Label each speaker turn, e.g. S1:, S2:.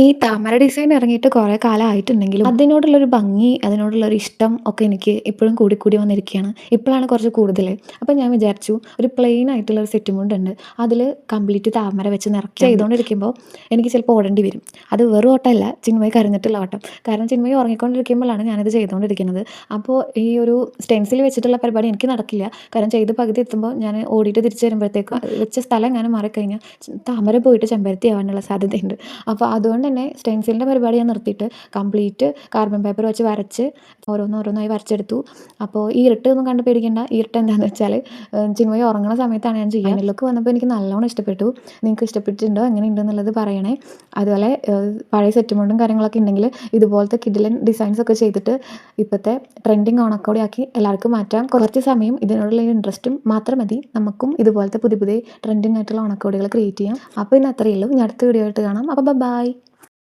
S1: ഈ താമര ഡിസൈൻ ഇറങ്ങിയിട്ട് കുറേ കാലമായിട്ടുണ്ടെങ്കിലും അതിനോടുള്ളൊരു ഭംഗി അതിനോടുള്ള ഒരു ഇഷ്ടം ഒക്കെ എനിക്ക് ഇപ്പോഴും കൂടി കൂടി വന്നിരിക്കുകയാണ്. ഇപ്പോഴാണ് കുറച്ച് കൂടുതൽ അപ്പം ഞാൻ വിചാരിച്ചു ഒരു പ്ലെയിൻ ആയിട്ടുള്ള ഒരു സെറ്റ് മുണ്ടുണ്ട് അതിൽ കംപ്ലീറ്റ് താമര വെച്ച് നിറക്കി ചെയ്തുകൊണ്ടിരിക്കുമ്പോൾ എനിക്ക് ചിലപ്പോൾ ഓടേണ്ടി വരും. അത് വെറും ഓട്ടമല്ല ചിന്മയി കരഞ്ഞിട്ടുള്ള ഓട്ടം. കാരണം ചിന്മയി ഉറങ്ങിക്കൊണ്ടിരിക്കുമ്പോഴാണ് ഞാനിത് ചെയ്തുകൊണ്ടിരിക്കുന്നത് അപ്പോൾ ഈ ഒരു സ്റ്റെൻസിൽ വെച്ചിട്ടുള്ള പരിപാടി എനിക്ക് നടക്കില്ല. കാരണം ചെയ്ത് പകുതി എത്തുമ്പോൾ ഞാൻ ഓടിയിട്ട് തിരിച്ചു വരുമ്പോഴത്തേക്കും വെച്ച സ്ഥലം ഞാൻ മാറിക്കഴിഞ്ഞാൽ താമര പോയിട്ട് ചെമ്പരത്തി ആവാനുള്ള സാധ്യതയുണ്ട്. അപ്പോൾ അതുകൊണ്ട് തന്നെ സ്റ്റെൻസിലിന്റെ പരിപാടി ഞാൻ നിർത്തിയിട്ട് കംപ്ലീറ്റ് കാർബൺ പേപ്പർ വെച്ച് വരച്ച് ഓരോന്നോരോന്നായി വരച്ചെടുത്തു. അപ്പോൾ ഈ ഇരുട്ട് ഒന്നും കണ്ട് പേടിക്കേണ്ട. ഈ ഇരുട്ട് എന്താണെന്ന് വെച്ചാൽ ചിന്മയി ഉറങ്ങുന്ന സമയത്താണ് ഞാൻ ചെയ്യാൻ ഇതിലൊക്കെ വന്നപ്പോൾ എനിക്ക് നല്ലോണം ഇഷ്ടപ്പെട്ടു. നിങ്ങൾക്ക് ഇഷ്ടപ്പെട്ടിട്ടുണ്ടോ? എങ്ങനെ ഉണ്ടെന്നുള്ളത് പറയണേ. അതുപോലെ പഴയ സെറ്റുമുണ്ടും കാര്യങ്ങളൊക്കെ ഉണ്ടെങ്കിൽ ഇതുപോലത്തെ കിഡിലൻ ഡിസൈൻസ് ഒക്കെ ചെയ്തിട്ട് ഇപ്പോഴത്തെ ട്രെൻഡിങ് ഓണക്കോടി ആക്കി എല്ലാവർക്കും മാറ്റാം. കുറച്ച് സമയം ഇതിനോടുള്ള ഇൻട്രസ്റ്റും മാത്രം മതി. നമുക്കും ഇതുപോലത്തെ പുതിയ പുതിയ ട്രെൻഡിങ് ആയിട്ടുള്ള ഓണക്കോടികൾ ക്രിയേറ്റ് ചെയ്യാം. അപ്പോൾ ഇന്ന് അത്രയേ ഉള്ളൂ. ഞാൻ അടുത്ത വീഡിയോ ആയിട്ട് കാണാം. അപ്പോൾ ബൈ